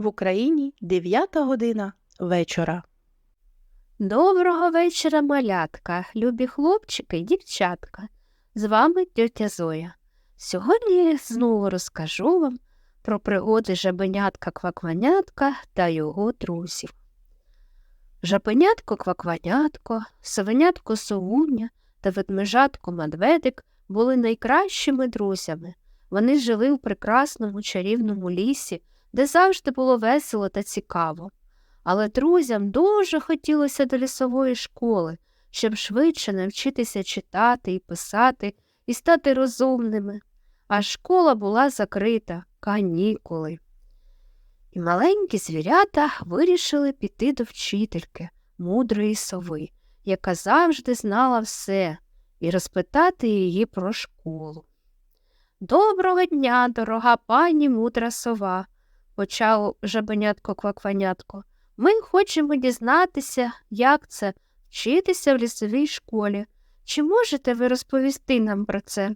В Україні 9 година вечора. Доброго вечора, малятка, любі хлопчики й дівчатка. З вами тьотя Зоя. Сьогодні я знову розкажу вам про пригоди жабенятка квакванятка та його друзів. Жабенятко квакванятко, совенятко совуня та ведмежатко медведик були найкращими друзями. Вони жили в прекрасному чарівному лісі, де завжди було весело та цікаво. Але друзям дуже хотілося до лісової школи, щоб швидше навчитися читати і писати і стати розумними. А школа була закрита, канікули. І маленькі звірята вирішили піти до вчительки, мудрої сови, яка завжди знала все, і розпитати її про школу. Доброго дня, дорога пані мудра сова, почав жабенятко квакванятко. Ми хочемо дізнатися, як це вчитися в лісовій школі. Чи можете ви розповісти нам про це?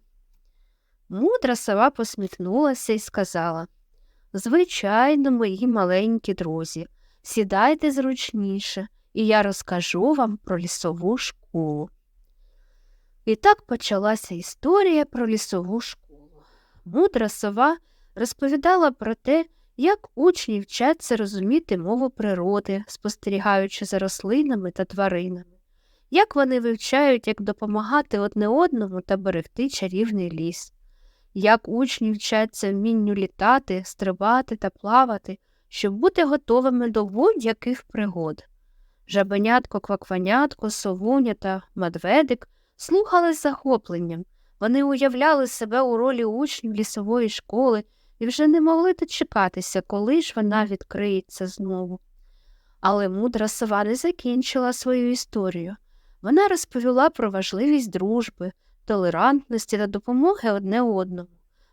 Мудра сова посміхнулася і сказала Звичайно, мої маленькі друзі, сідайте зручніше, і я розкажу вам про лісову школу. І так почалася історія про лісову школу. Мудра сова розповідала про те, як учні вчаться розуміти мову природи, спостерігаючи за рослинами та тваринами, як вони вивчають, як допомагати одне одному та берегти чарівний ліс, як учні вчаться вмінню літати, стрибати та плавати, щоб бути готовими до будь-яких пригод. Жабенятко, квакванятко, совуня та медведик слухали захопленням. Вони уявляли себе у ролі учнів лісової школи і вже не могли дочекатися, коли ж вона відкриється знову. Але мудра сова не закінчила свою історію. Вона розповіла про важливість дружби, толерантності та допомоги одне одному.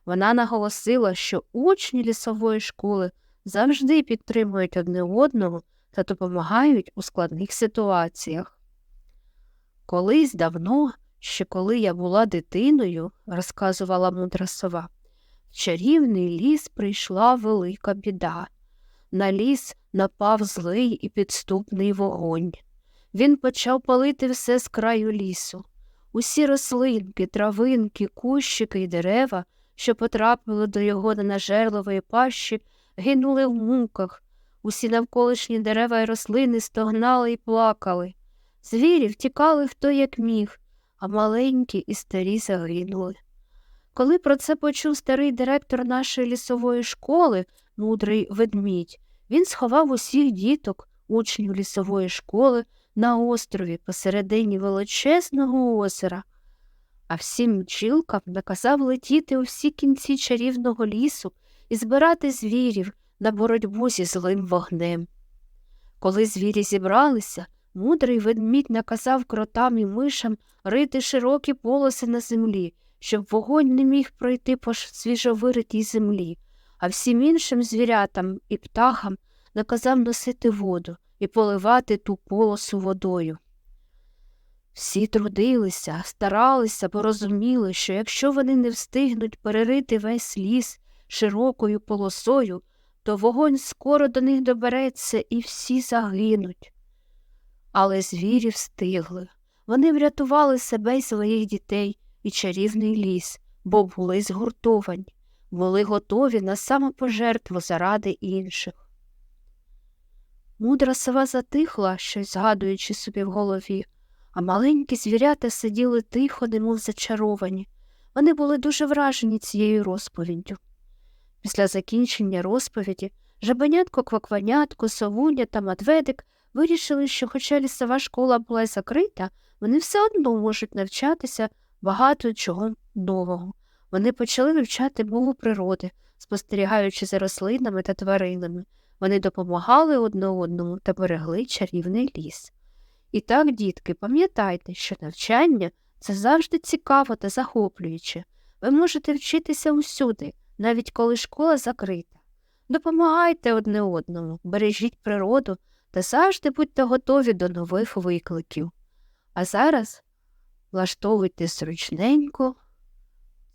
Вона наголосила, що учні лісової школи завжди підтримують одне одного та допомагають у складних ситуаціях. Колись давно, ще коли я була дитиною, розказувала мудра сова, чарівний ліс прийшла велика біда. На ліс напав злий і підступний вогонь. Він почав палити все з краю лісу. Усі рослинки, травинки, кущики й дерева, що потрапили до його ненажерливої пащі, гинули в муках. Усі навколишні дерева й рослини стогнали і плакали. Звірі втікали хто як міг, а маленькі і старі загинули. Коли про це почув старий директор нашої лісової школи, мудрий ведмідь, він сховав усіх діток, учнів лісової школи, на острові посередині величезного озера, а всім бджілкам наказав летіти у всі кінці чарівного лісу і збирати звірів на боротьбу зі злим вогнем. Коли звірі зібралися, мудрий ведмідь наказав кротам і мишам рити широкі полоси на землі, щоб вогонь не міг пройти по свіжовиритій землі, а всім іншим звірятам і птахам наказав носити воду і поливати ту полосу водою. Всі трудилися, старалися, бо розуміли, що якщо вони не встигнуть перерити весь ліс широкою полосою, то вогонь скоро до них добереться і всі загинуть. Але звірі встигли. Вони врятували себе й своїх дітей і чарівний ліс, бо були згуртовані, були готові на самопожертву заради інших. Мудра сова затихла, щось згадуючи собі в голові, а маленькі звірята сиділи тихо, немов зачаровані. Вони були дуже вражені цією розповіддю. Після закінчення розповіді жабенятко, квакванятко, совуня та медведик вирішили, що, хоча лісова школа була закрита, вони все одно можуть навчатися багато чого нового. Вони почали вивчати мову природи, спостерігаючи за рослинами та тваринами. Вони допомагали одне одному та берегли чарівний ліс. І так, дітки, пам'ятайте, що навчання це завжди цікаво та захоплююче. Ви можете вчитися усюди, навіть коли школа закрита. Допомагайте одне одному, бережіть природу та завжди будьте готові до нових викликів. А зараз влаштовуйте зручненько,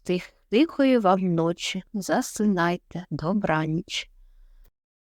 тих, тихої вам ночі, засинайте, добраніч.